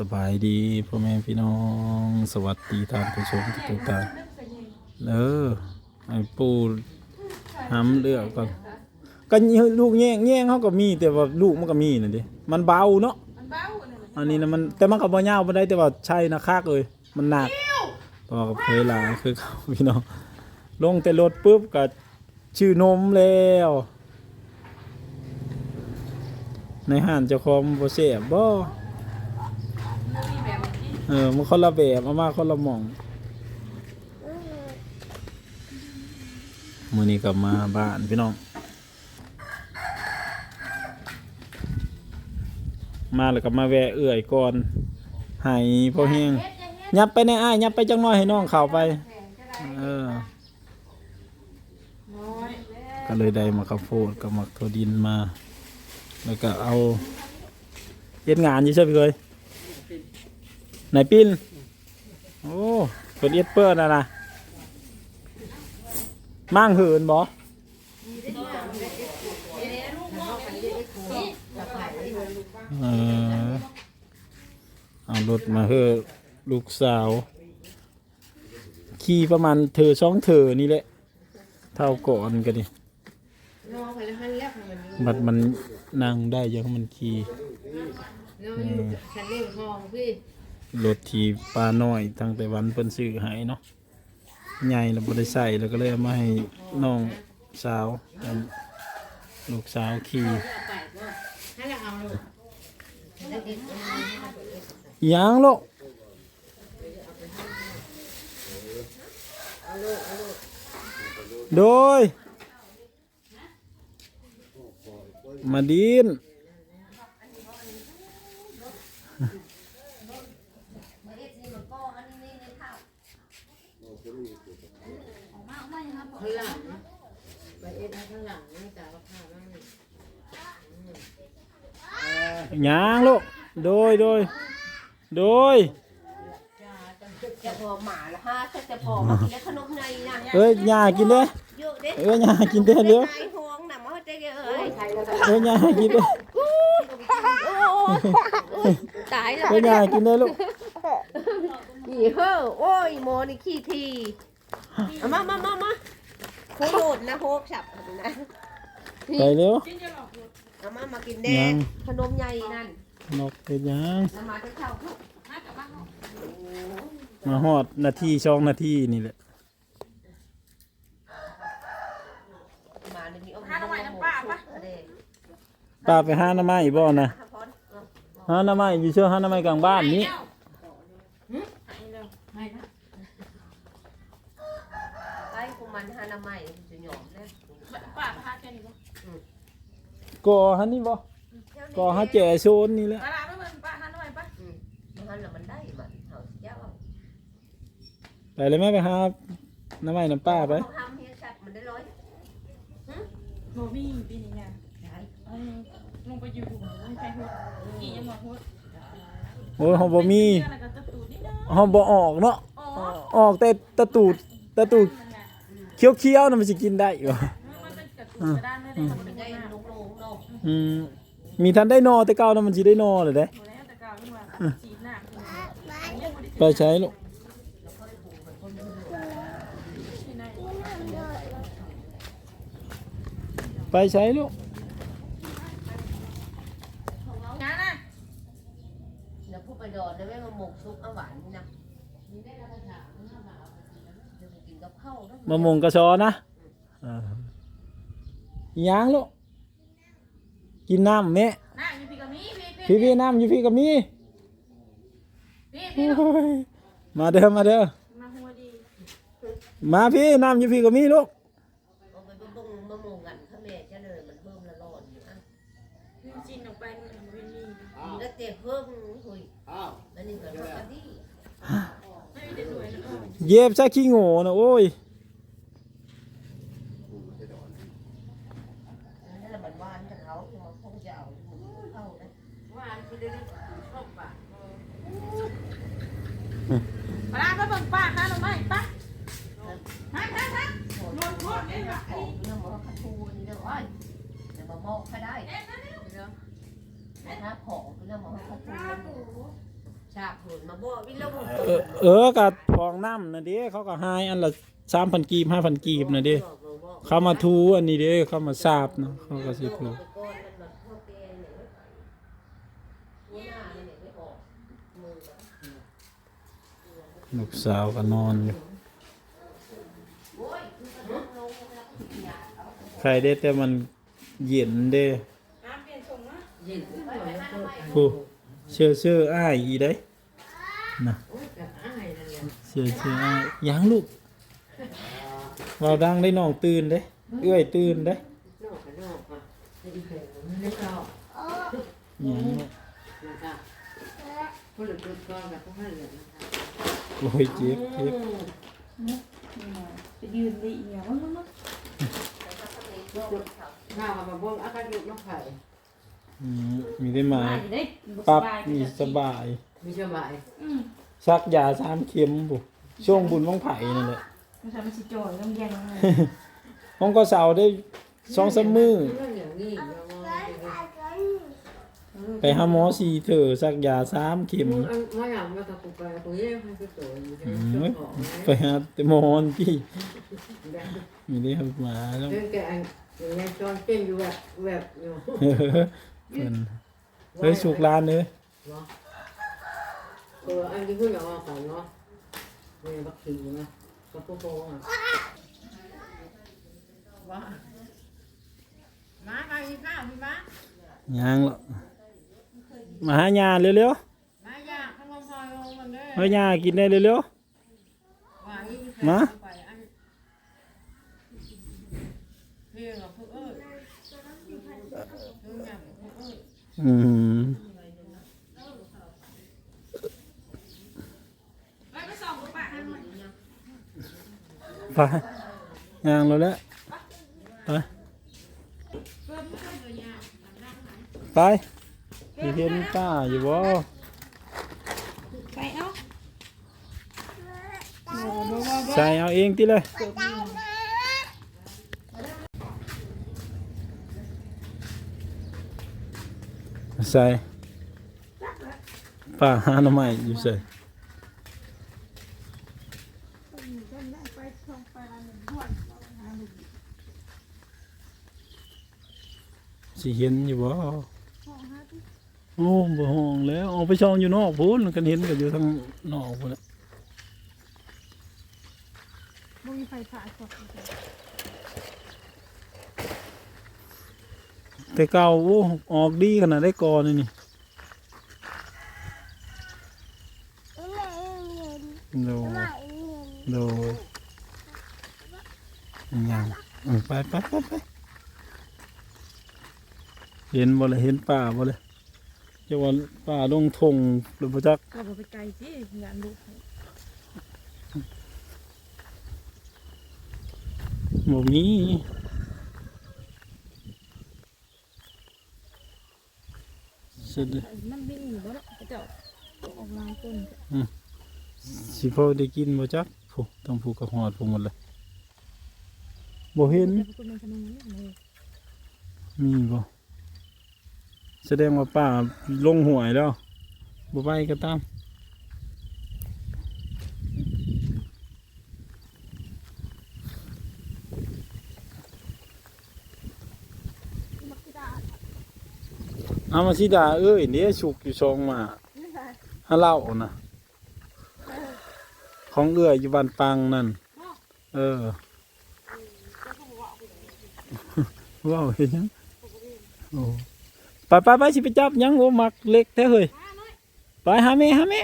สบายดีพ่อแม่พี่น้อง สวัสดีท่านผู้ชมทุกท่านเออไอ้ปูหำเลือกก่อนก็ลูกแย่งแย่งเขาก็มี แต่ว่าลูกมันก็มีน่ะดิมันเบาเนาะอันนี้นะมันแต่มันก็บ่ยาวบ่ได้แต่ว่าใช่นะคักเลย มันหนักพอกับเพลาคือเขาพี่น้องลงแต่รถปุ๊บก็ชื่อนมแล้ว ในห้านเจ้าของบ่แซ่บบ่มันมีแบบนี้ เออมันคนละแบบเอามาคนละหมองมื้อนี้กลับมาบ้านพี่น้อง มาแล้วก็มาแวะเอื่อยก่อนให้พอแห้งยับไปในอ้ายยับไปจังน้อยให้น้องเข้าไป เออ ก็เลยได้มาข้าวโพดกับมักถั่วดินมา แล้วก็เอาเฮ็ดงานอยู่ใช่ไหมเคย ไหนปิ้นโอ้เป็นเอ็ดเปิดนะนะมั่งเหินบ่เออเอารถมาเฮอลูกสาว ขี่ประมาณเธอช่องเธอนี่แหละ เท่าก่อนกันดิน้องไปแล้วหันแลบมันบัดมันนั่งได้ยังมันขี่น้องอยู่ชั้นเล่งห้องพี่ รถทีปลาน้อยทางไต้หวันเพิ่นซื้อให้เนาะใหญ่แล้วบ่ได้ใส่แล้วก็เลยเอามาให้น้องสาวลูกสาวขี่ไปก็ให้เราเอาลูกด้วกินหยังลูกโดย มาดิน ข้างหลังไปเอ็ดข้างหลังนี่แต่ว่าข้าวมั่งหยังลูกโดยโดยโดยจะพอหมาละฮะถ้าจะพอมากินขนมในนะเอ้ยย่ากินเด้อเยอะเด้เอ้ยย่ากินเด้อเร็วนายห้องน่ะมาได้เอ้ยเอ้ยย่ากินเด้อตายแล้วเอ้ยย่ากินเด้อลูกนี่เฮ้อโอ้ยโมนี่ขี้ทีเอามามามามา โคโดดนะโฮกฉับนะไปเร็วกินจะหลอกหลุดเอามามากินแดยังงขนมใหญ่นั่นนกเป็นหยังเอามาทั้งเช้าทุกมากับบ้านเขามาฮอดนาทีช่องนาทีนี่แหละมาเดี๋ยวนี้เอาหาทำไมน้ำป้าปะเด้ป้าไปหาหน้าไม้บ่นะฮะพอนเอาหาหน้าไม้อยู่เชื่อหาหน้าไม้กลางบ้านนี้ หายแล้วไม่นะ ไอ้กูมันฮานาไม้ จะหยอมเลยป้าพาแค่นี้ปะก่อหันนี่บ่ก่อหาแจโซนนี่แหละมาลาไม่เบิ่งป้าหาทำไมปะมันฮันแล้วมันได้มันเฮาเจ้าไปเลยแม่ไปหาหน้าไม้น้ำป้าไปทำเฮียชัดมันได้ร้อยโมมี่ปีนี้ไงเออลงไปอยู่ไม่ใช่หัวกี่ยังหมดหัวโอ้ยเฮาบ่มีอะไรก็จะตูดนิดนึงเฮาบ่ออกเนาะอ๋อออกแต่ตะตูดตะตูดมันไง เคี้ยวๆน่ะมันสิกินได้อยู่มันเป็นกระตูดกระด้านไม่ได้ทำเป็นได้ได้ลงลงลงอืมมีทันได้นอแต่เก่าน่ะมันสิได้นอเลยเด้แล้วแต่เก่าที่ว่าจีหน้าไปใช้ลูกไปใช้ลูกงานะเดี๋ยวพูดไปดอนแล้วแม่มาหมกซุปอาหวานนี่นะเดี๋ยวกินกับข้าวด้วย มะม่วงกระชอนะเออยังลูกกินน้ำแม่น่ามีพี่กับมีพี่พี่พี่พี่น้ำอยู่พี่กับมีพี่พี่โอ้ยมาเด้อมาเด้อมาหัวดีมาพี่น้ำอยู่พี่กับมีลูกเอาไปบุ้งมะม่วงกันข้าแม่เจ้าเลยมันเพิ่มละร้อนอยู่อะจินออกไปมันไม่มีมีแล้วแต่เพิ่มหุยอันนี้ก็ปกติไม่ได้สวยนะ เย็บซะขี้โง่นะโอ้ยนั่นแหละมันหวานกับเขาที่มันคงจะเอาเข้านะว่าคือได้ชอบปะมาลาไปเบิ่งป้านะเราไม่ป้าฮะฮะฮะนวดนวดเนี่ย ของเรื่องมันขัดทูนี่เด้ออ้อยแต่มามอกให้ได้นะของเรื่องมันขัดทูใช้าบหุ่นมาบ่วิลงเออเออกับฟองน้ำนะเด้เขาก็ให้อันละสามพันกีบห้าพันกีบนะเด้เขามาทูอันนี้เด้เขามาสาบนะเขาก็สิทูลูกสาวก็นอนอยู่ใครได้แต่มันเย็นเด้ผู้เชื่อเชื่ออ้ายอีได้ นะโอ้ยกะอ้ายนั่นแหละเชื่อเชื่ออ้ายยังลูกเบาดังได้น้องตื่นเด้เอื้อยตื่นเด้นอกกับนอกอะไอ้อีเพิ่นมันไม่เข้ายังนะคะผู้หลุดจุดก่อนกับผู้ให้เหลือนะคะโอ้ยเจ็บเจ็บไปยืนดีเนี่ยว่ามันข้าวมาบ่งอาการอยู่น้องไผ่อืมมีได้มามาได้ปั๊บมีสบาย มีสบายอืมซักยาสามเข็มบุช่วงบุญวังไผ่นั่นแหละมันทำมันสิจ่อยต้องแย่งเลยห้องก็เสาได้สองสามมือเรื่องอย่างนี้เรามองไปไปหาหมอสีเถอะซักยาสามเข็มมึงมาอย่างมาตะกุไปกูเย่ให้กูตัวอยู่อืเจ้ามของไปหาแต่หมอนพี่มีได้ครับมาแล้ว เรื่องแกอันอย่างนี้จอนเต้นอยู่แบบแบบอยู่เออเพิ่นเฮ้ยสุกลานเลยเนาะเอ ออันที่พูดอย่างว่าของเนาะเนี่ยบักขิงนะกับพวกโป้อะว่ามามาอีกข้าวพี่มายังหรอกมาหายาเร็วมาอยากข้างบนพลอยลงมันเด้ๆเฮ้ยยากินได้เร็ว ว่าอีกมา ไปอันเรียกกับพวกเอ้ยดูอย่างพวกเอ้ย ๆอืม แล้วไปส่องกับป้าให้หน่อย ไปยางเราแล้วไปไปสิเห็นป้าอยู่บ่ไปเอ้าใส่เอาเองติเลยใส่ป้าหาหน่อไม้อยู่ใส่ สิเห็นอยู่บ่โอ้บ่ห้องแล้วออกไปช่องอยู่นอกพูนกันเห็นกันอยู่ทางนอกพูนแหละบ่มีไฟผ่าสดแต่เก่าโอ้ออกดีขนาดได้กอนี่นี่โดโดยังเออไปไปไปไปเห็นบ่เลยเห็นป่าบ่เลยจะว่าป่าลงทงหรือบ่จักก็บ่ไปไกลสิงานลูกบ่มีสุดมันบินอยู่บ่เนาะเจ้าออกมาต้นสิพอได้กินบ่จักโอ้ต้องผูกกับหอดพวกหมดเลยบ่เห็นเดี๋ยวพวกมันขนมนี่เลยมีบ่ แสดงว่าป้าลงหวยแล้วบ่ไปก็ตามเอามาสิดาเอ้ยเนี่ยฉุกอยู่ชองมาฮาเล่านะของเอื้อยอยู่บ้านปังนั่น เออว้าวเห็นยังโอ้ ไปไปไปสิไปจับยังโอ้มักเล็กแท้เฮ้ยไปหาแม่หาแม่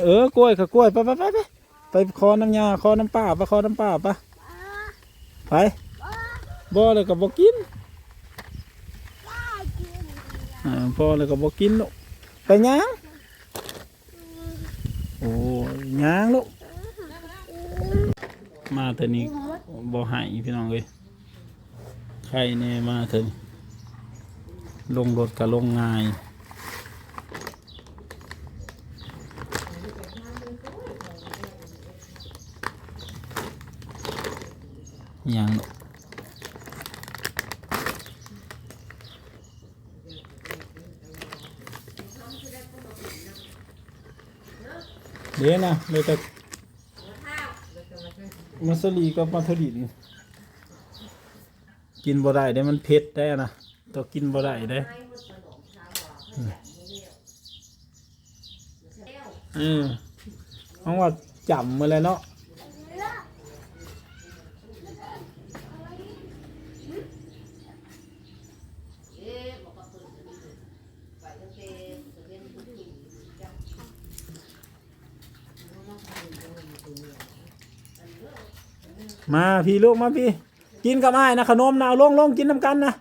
เออกล้วยค่ะกล้วยไปไปไปไปไปคอน้ำยาคอน้ำป้าไปคอน้ำป้าไปไปบ่เลยก็บ่กินอ่าพอเลยก็บ่กินลูกไปยังโอ้ยยังลูกมาเถอะนี้บ่หายพี่น้องเอ้ย ใครแน่มาเถอะลงรถกับลงง่ายอย่างเดี๋ยนะเลยแต่มาสลีกับมาทดิน กินบ่ได้ได้มันเผ็ดได้นะต้องกินบ่ได้ได้อืมเพราะว่าจำมาแล้วเนาะมาพี่ลูกมาพี่ กินกับไอ้นะขนมนะเอาลงลงกินน้ำกันนะ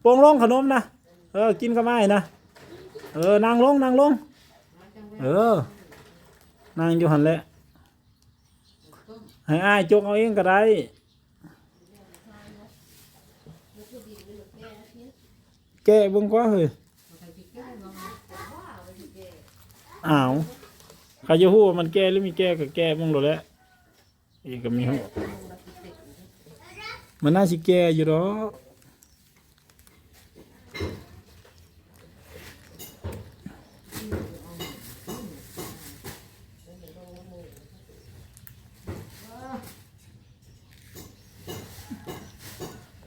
โปงลงขนมนะเออกินกับไอ้นะเออนางลงนางลง เออนางอยู่หันแหละให้อ้ายจกเอาเองก็ได้แกะบิ่งกว่าเฮ้ยอ้าวใครจะพูดว่ามันแก้หรือไม่แก้ก็แก้บิ่งโลดแหล้วองก็มีหัว มันน่าสิแก่อยู่หรอก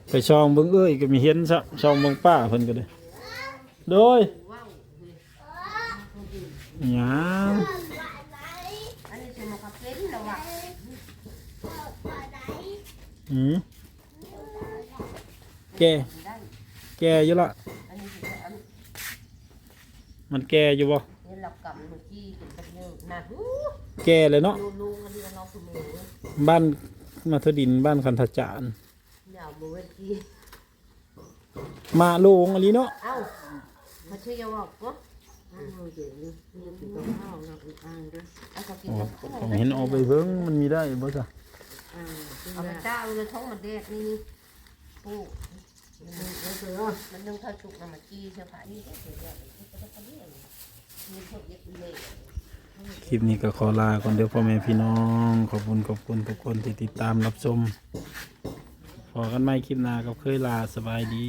ไปช่องเบิ่งเอ้ยก็มีเห็นซะช่องเบิ่งป้าเพิ่นก็ได้โดยหยัง อันนี้จะมาขับเป็นแล้วว่ะ หืม แก่แก่อยู่ละอันนี้จะอันมันแก่อยู่บ่นี้หลับกำเมื่อกี้กินกับเยอะนะฮู้แก่เลยเนาะลูลูอันนี้เราคือมือบ้านมาทดินบ้านคันทจานยาวมือเมื่อกี้มาโลงอันนี้เนาะเอ้ามาช่วยยาบอกก็เอาเดี๋ยวนี้มันจะต้องข้าวนะอีกอ่างด้วยเอาก็กินโอ้กับผมเห็นเอาไปเบิ่งมันมีได้บ่จ้ะอ่าซึ่งเอาไปได้เจ้าเลยท้องมันแดกนี่นี่ปูแล้วเสือ มันนึ่งข้าวสุกน้ำมันจี้เสื้อผ้านี่ก็เสียแล้วนี่ก็ต้องเลยมีพวกเย็บเลยคลิปนี้ก็ขอลาก่อนเดียวพ่อแม่พี่น้อง ขอบคุณขอบคุณทุกคนที่ติดตามรับชมพอกันไหม่คลิปหน้ากับเคยลาสบายดี